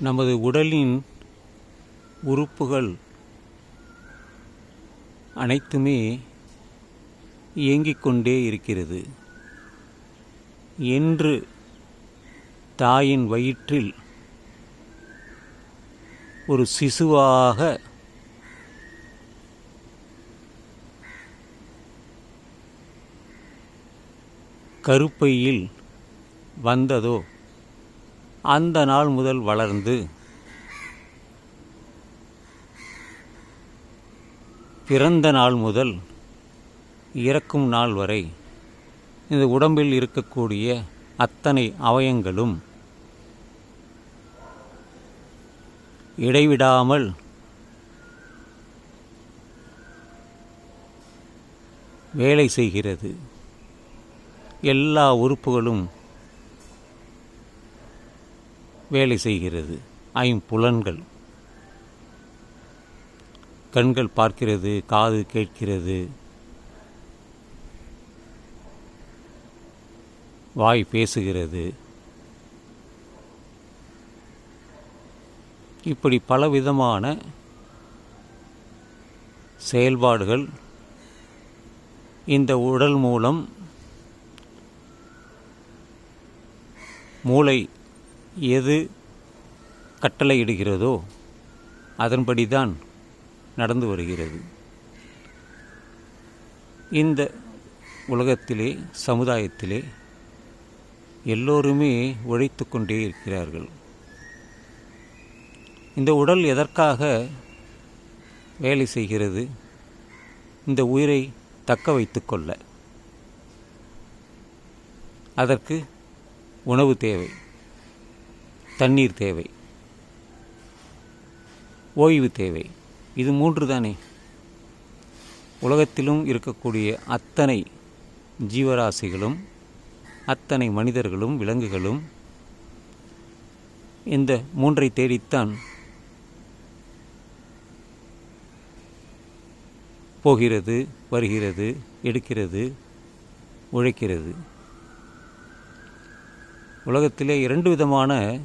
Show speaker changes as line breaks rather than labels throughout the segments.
நமது உடலின் உறுப்புகள் அனைத்துமே இயங்கிக் கொண்டே இருக்கிறது. என்று தாயின் வயிற்றில் ஒரு சிசுவாக கருப்பையில் வந்ததோ அந்த நாள் முதல் வளர்ந்து பிறந்த நாள் முதல் இறக்கும் நாள் வரை இந்த உடம்பில் இருக்கக்கூடிய அத்தனை அவயங்களும் இடைவிடாமல் வேலை செய்கிறது. எல்லா உறுப்புகளும் வேலை செய்கிறது. ஐம்புலன்கள் கண்கள் பார்க்கிறது காது கேட்கிறது. வாய் பேசுகிறது. இப்படி பலவிதமான செயல்பாடுகள் இந்த உடல் மூலம் மூளை எது கட்டளையிடுகிறதோ அதன்படி தான் நடந்து வருகிறது. இந்த உலகத்திலே சமுதாயத்திலே எல்லோருமே உழைத்து கொண்டே இருக்கிறார்கள். இந்த உடல் எதற்காக வேலை செய்கிறது? இந்த உயிரை தக்க வைத்து கொள்ள. அதற்கு உணவு தேவை. தண்ணீர் தேவை. ஓய்வு தேவை. இது மூன்று தானே? உலகத்திலும் இருக்கக்கூடிய அத்தனை ஜீவராசிகளும் அத்தனை மனிதர்களும் விலங்குகளும் இந்த மூன்றை தேடித்தான் போகிறது வருகிறது எடுக்கிறது உழைக்கிறது. உலகத்திலே இரண்டு விதமான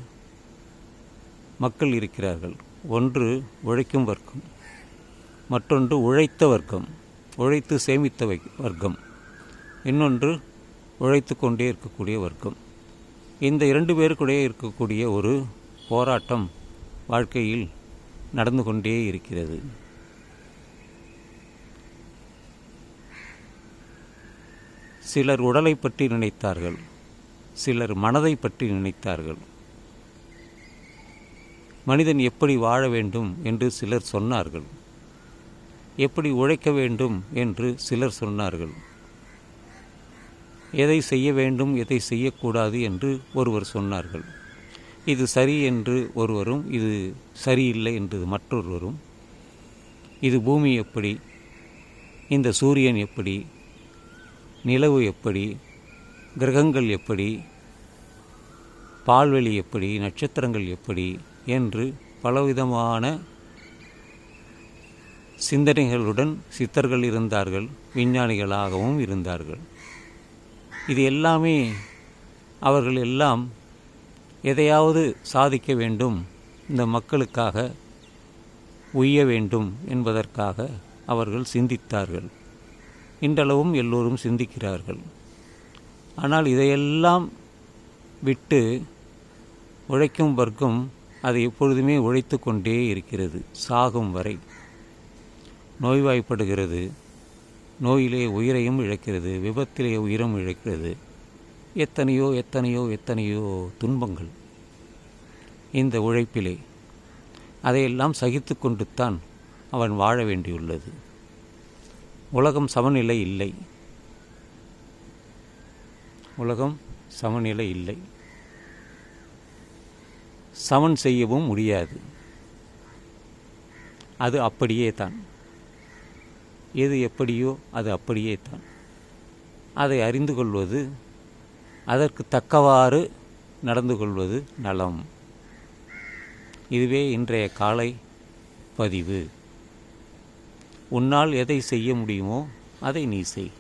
மக்கள் இருக்கிறார்கள். ஒன்று உழைக்கும் வர்க்கம் மற்றொன்று உழைத்த வர்க்கம் உழைத்து சேமித்த வை வர்க்கம். இன்னொன்று உழைத்து கொண்டே இருக்கக்கூடிய வர்க்கம். இந்த இரண்டு பேருக்குடைய இருக்கக்கூடிய ஒரு போராட்டம் வாழ்க்கையில் நடந்து கொண்டே இருக்கிறது. சிலர் உடலை பற்றி நினைத்தார்கள் சிலர் மனதை பற்றி நினைத்தார்கள். மனிதன் எப்படி வாழ வேண்டும் என்று சிலர் சொன்னார்கள். எப்படி உழைக்க வேண்டும் என்று சிலர் சொன்னார்கள். எதை செய்ய வேண்டும் எதை செய்யக்கூடாது என்று ஒருவர் சொன்னார்கள். இது சரி என்று ஒருவரும் இது சரியில்லை என்று மற்றொருவரும் இது பூமி எப்படி இந்த சூரியன் எப்படி நிலவு எப்படி கிரகங்கள் எப்படி பால்வெளி எப்படி நட்சத்திரங்கள் எப்படி என்று பலவிதமான சிந்தனைகளுடன் சித்தர்கள் இருந்தார்கள் விஞ்ஞானிகளாகவும் இருந்தார்கள். இது எல்லாமே அவர்கள் எல்லாம் எதையாவது சாதிக்க வேண்டும் இந்த மக்களுக்காக உய்ய வேண்டும் என்பதற்காக அவர்கள் சிந்தித்தார்கள். இன்றளவும் எல்லோரும் சிந்திக்கிறார்கள். ஆனால் இதையெல்லாம் விட்டு உழைக்கும் வர்க்கம் அது எப்பொழுதுமே உழைத்து கொண்டே இருக்கிறது. சாகும் வரை. நோய்வாய்ப்படுகிறது. நோயிலே உயிரையும் இழக்கிறது. விபத்திலே உயிரும் இழக்கிறது. எத்தனையோ எத்தனையோ எத்தனையோ துன்பங்கள் இந்த உழைப்பிலே. அதையெல்லாம் சகித்து கொண்டுத்தான் அவன் வாழ வேண்டியுள்ளது. உலகம் சமநிலை இல்லை. உலகம் சமநிலை இல்லை. சமன் செய்யவும் முடியாது. அது அப்படியே தான். எது எப்படியோ அது அப்படியே தான். அதை அறிந்து கொள்வது அதற்கு தக்கவாறு நடந்து கொள்வது நலம். இதுவே இன்றைய காலை பதிவு. உன்னால் எதை செய்ய முடியுமோ அதை நீ செய்.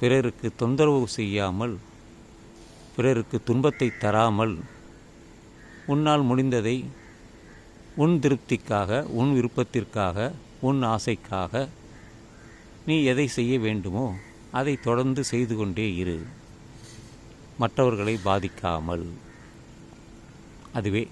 பிறருக்கு தொந்தரவு செய்யாமல் பிறருக்கு துன்பத்தை தராமல் உன்னால் முடிந்ததை உன் திருப்திக்காக உன் விருப்பத்திற்காக உன் ஆசைக்காக நீ எதை செய்ய வேண்டுமோ அதை தொடர்ந்து செய்து கொண்டே இரு. மற்றவர்களை பாதிக்காமல். அதுவே